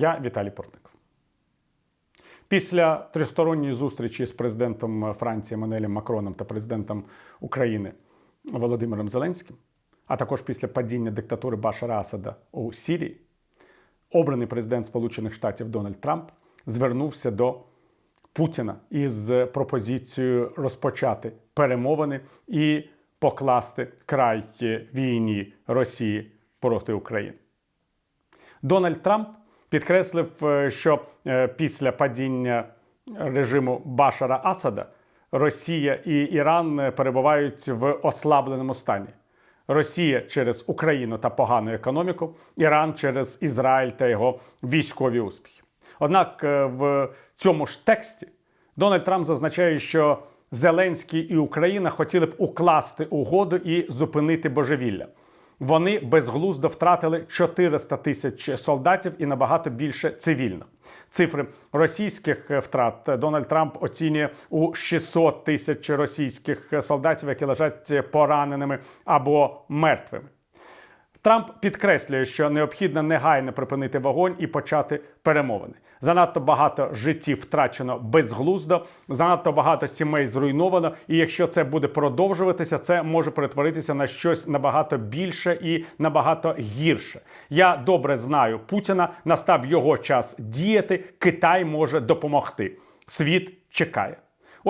Я Віталій Портников. Після тристоронньої зустрічі з президентом Франції Еммануелем Макроном та президентом України Володимиром Зеленським, а також після падіння диктатури Башара Асада у Сірії, обраний президент Сполучених Штатів Дональд Трамп звернувся до Путіна із пропозицією розпочати перемовини і покласти край війні Росії проти України. Дональд Трамп підкреслив, е, що е, після падіння режиму Башара Асада Росія і Іран е, перебувають в ослабленому стані. Росія через Україну та погану економіку, Іран через Ізраїль та його військові успіхи. Однак в цьому ж тексті Дональд Трамп зазначає, що Зеленський і Україна хотіли б укласти угоду і зупинити божевілля. Вони безглуздо втратили 400 тисяч солдатів і набагато більше цивільних. Цифри російських втрат Дональд Трамп оцінює у 600 тисяч російських солдатів, які лежать пораненими або мертвими. Трамп підкреслює, що необхідно негайно припинити вогонь і почати перемовини. Занадто багато життів втрачено безглуздо, занадто багато сімей зруйновано. І якщо це буде продовжуватися, це може перетворитися на щось набагато більше і набагато гірше. Я добре знаю Путіна. Настав його час діяти. Китай може допомогти. Світ чекає.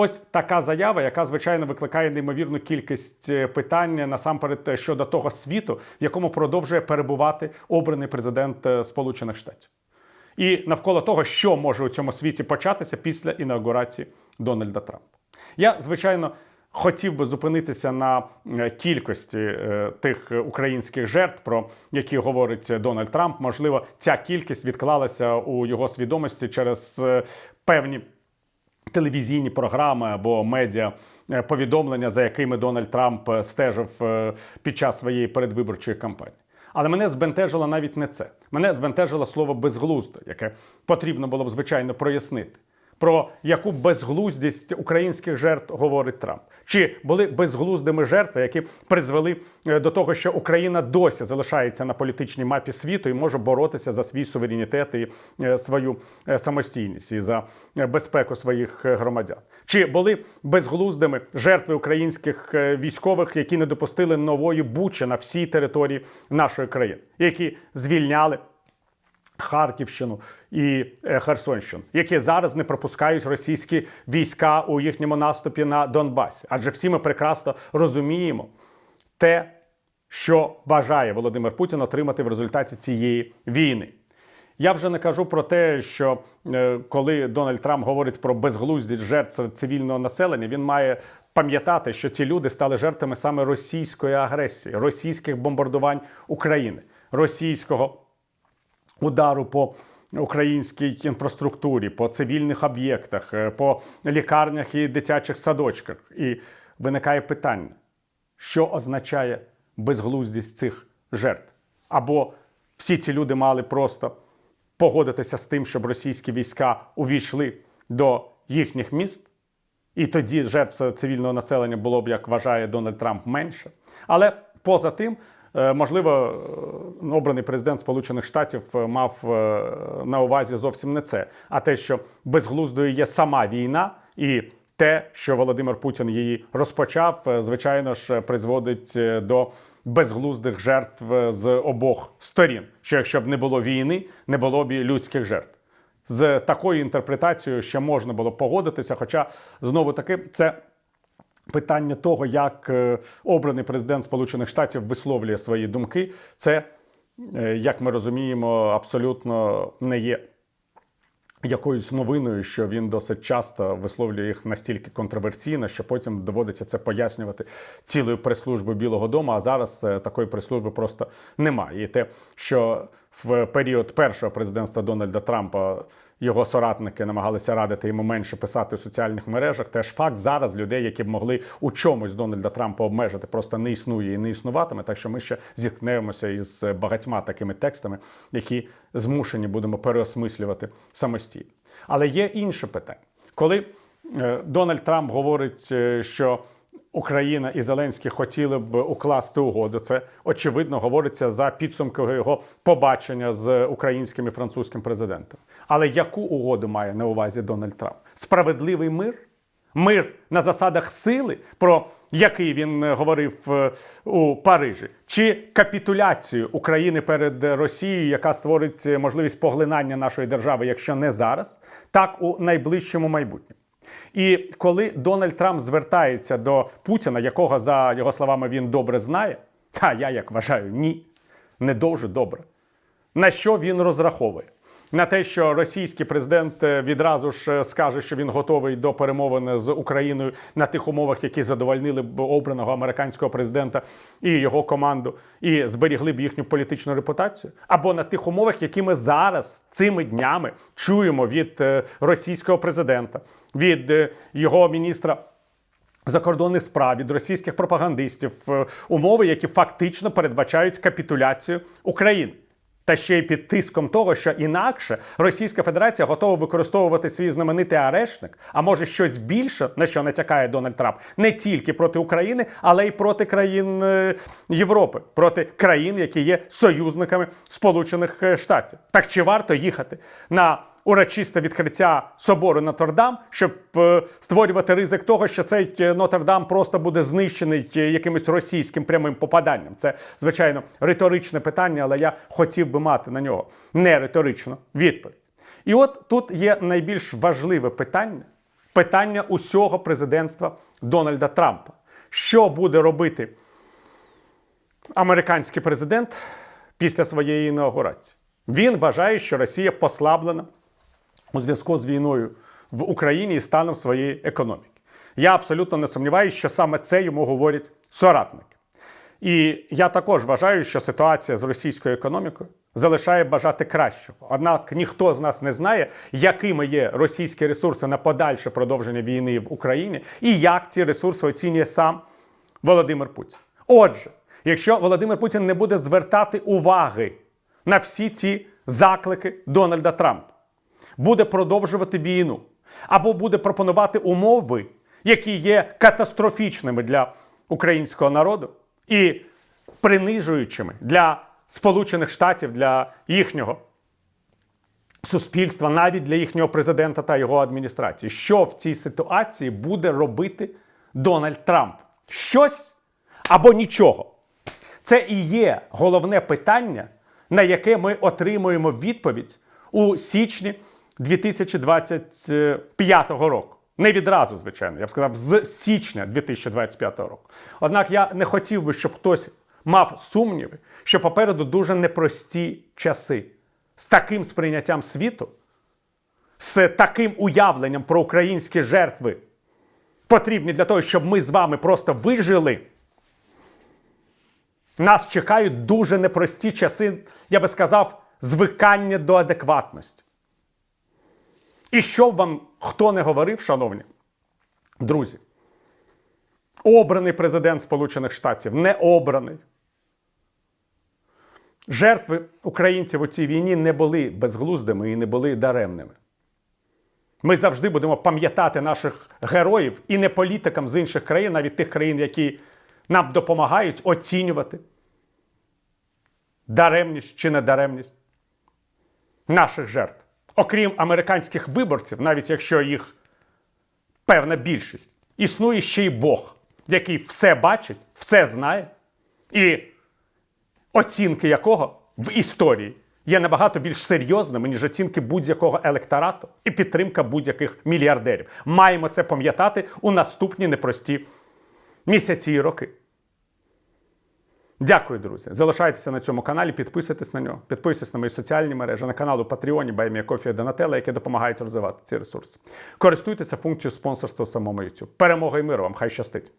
Ось така заява, яка звичайно викликає неймовірну кількість е, питань насамперед е, щодо того світу, в якому продовжує перебувати обраний президент е, Сполучених Штатів, і навколо того, що може у цьому світі початися після інаугурації Дональда Трампа. Я звичайно. Хотів би зупинитися на кількості тих українських жертв, про які говорить Дональд Трамп. Можливо, ця кількість відклалася у його свідомості через певні телевізійні програми або медіа е, повідомлення, за якими Дональд Трамп е, стежив е, під час своєї передвиборчої кампанії. Але мене збентежило навіть не це. Мене збентежило слово безглуздо, яке потрібно було б звичайно прояснити. Про яку безглуздість українських жертв говорить Трамп? Чи були безглуздими жертви, які призвели е, до того, що Україна досі залишається на політичній мапі світу і може боротися за свій суверенітет і е, свою е, самостійність і за безпеку своїх громадян? Чи були безглуздими жертви українських військових, які не допустили нової бучі на всій території нашої країни, які звільняли? Харківщину і е, Херсонщину, які зараз не пропускають російські війська у їхньому наступі на Донбасі. Адже всі ми прекрасно розуміємо те, що бажає Володимир Путін отримати в результаті цієї війни. Я вже не кажу про те, що е, коли Дональд Трамп говорить про безглуздість жертв цивільного населення, він має пам'ятати, що ці люди стали жертвами саме російської агресії, російських бомбардувань України, російського удару по українській інфраструктурі, по цивільних об'єктах, е, по лікарнях і дитячих садочках. І виникає питання, що означає безглуздість цих жертв? Або всі ці люди мали просто погодитися з тим, щоб російські війська увійшли до їхніх міст. І тоді жертв цивільного населення було б, як вважає Дональд Трамп, менше. Але поза тим, можливо, е, обраний президент Сполучених Штатів е, мав на увазі зовсім не це, а те, що безглуздою є сама війна, і те, що Володимир Путін її розпочав, звичайно ж, призводить до безглуздих жертв з обох сторін. Що якщо б не було війни, не було б і людських жертв. З такою інтерпретацією ще можна було погодитися, хоча знову таки це питання того, як е, обраний президент Сполучених Штатів висловлює свої думки, це, е, як ми розуміємо, абсолютно не є. Якоюсь новиною, що він досить часто висловлює їх настільки контроверсійно, що потім доводиться це пояснювати цілою прес-службою Білого Дому. А зараз е, такої прес-служби просто немає. І те, що в період першого президентства Дональда Трампа його соратники намагалися радити йому менше писати у соціальних мережах. Теж факт зараз людей, які б могли у чомусь Дональда Трампа обмежити, просто не існує і не існуватиме. Так що ми ще зіткнемося із багатьма такими текстами, які змушені будемо переосмислювати самостійно. Але є інше питання, коли е, Дональд Трамп говорить, е, що Україна і Зеленський хотіли б укласти угоду. Це очевидно говориться за підсумками його побачення з українським і французьким президентом. Але яку угоду має на увазі Дональд Трамп? Справедливий мир? Мир на засадах сили, про який він говорив е, у Парижі, чи капітуляцію України перед Росією, яка створить можливість поглинання нашої держави, якщо не зараз, так у найближчому майбутньому. І коли Дональд Трамп звертається до Путіна, якого за його словами він добре знає, а я як вважаю, ні, не дуже добре. На що він розраховує? На те, що російський президент е, відразу ж е, скаже, що він готовий до перемовин з Україною на тих умовах, які задовольнили б обраного американського президента і його команду, і зберігли б їхню політичну репутацію, або на тих умовах, які ми зараз цими днями чуємо від е, російського президента, від його міністра закордонних справ від російських пропагандистів умови, які фактично передбачають капітуляцію України. Та ще й під тиском того, що інакше Російська Федерація готова використовувати свій знаменитий арешник, а може щось більше, на що натякає Дональд Трамп, не тільки проти України, але й проти країн е, Європи, проти країн, які є союзниками Сполучених е, Штатів. Так чи варто їхати на урочисте відкриття собору Нотр-Дам, щоб е, створювати ризик того, що цей е, Нотр-Дам просто буде знищений е, якимось російським прямим попаданням. Це звичайно риторичне питання, але я хотів би мати на нього не риторичну відповідь. І от тут є найбільш важливе питання питання усього президентства Дональда Трампа. Що буде робити американський президент після своєї інаугурації? Він вважає, що Росія послаблена у зв'язку з війною в Україні і станом своєї економіки. Я абсолютно не сумніваюся, що саме це йому говорять соратники. І я також вважаю, що ситуація з російською економікою залишає бажати кращого. Однак ніхто з нас не знає, якими є російські ресурси на подальше продовження війни в Україні і як ці ресурси оцінює сам Володимир Путін. Отже, якщо Володимир Путін не буде звертати уваги на всі ці заклики Дональда Трампа, буде продовжувати війну або буде пропонувати умови, які є катастрофічними для українського народу і принижуючими для Сполучених Штатів, для їхнього суспільства, навіть для їхнього президента та його адміністрації. Що в цій ситуації буде робити Дональд Трамп? Щось або нічого. Це і є головне питання, на яке ми отримуємо відповідь у січні 2025 року. Не відразу, звичайно, я б сказав, з січня 2025 року. Однак я не хотів би, щоб хтось мав сумніви, що попереду дуже непрості часи з таким сприйняттям світу, з таким уявленням про українські жертви, потрібні для того, щоб ми з вами просто вижили. Нас чекають дуже непрості часи, я би сказав, звикання до адекватності. І що б вам хто не говорив, шановні друзі, обраний президент Сполучених Штатів, не обраний. Жертви українців у цій війні не були безглуздими і не були даремними. Ми завжди будемо пам'ятати наших героїв і не політикам з інших країн, навіть тих країн, які нам допомагають оцінювати даремність чи недаремність наших жертв. Окрім американських виборців, навіть якщо їх певна більшість, існує ще й Бог, який все бачить, все знає, і оцінки якого в історії є набагато більш серйозними, ніж оцінки будь-якого електорату і підтримка будь-яких мільярдерів. Маємо це пам'ятати у наступні непрості місяці і роки. Дякую, друзі. Залишайтеся на цьому каналі, підписуйтесь на нього, підписуйтесь на мої соціальні мережі, на канал у Патреоні, Баймія Кофія Донателла, які допомагають розвивати ці ресурси. Користуйтеся функцією спонсорства в самому YouTube. Перемога і миру вам! Хай щастить!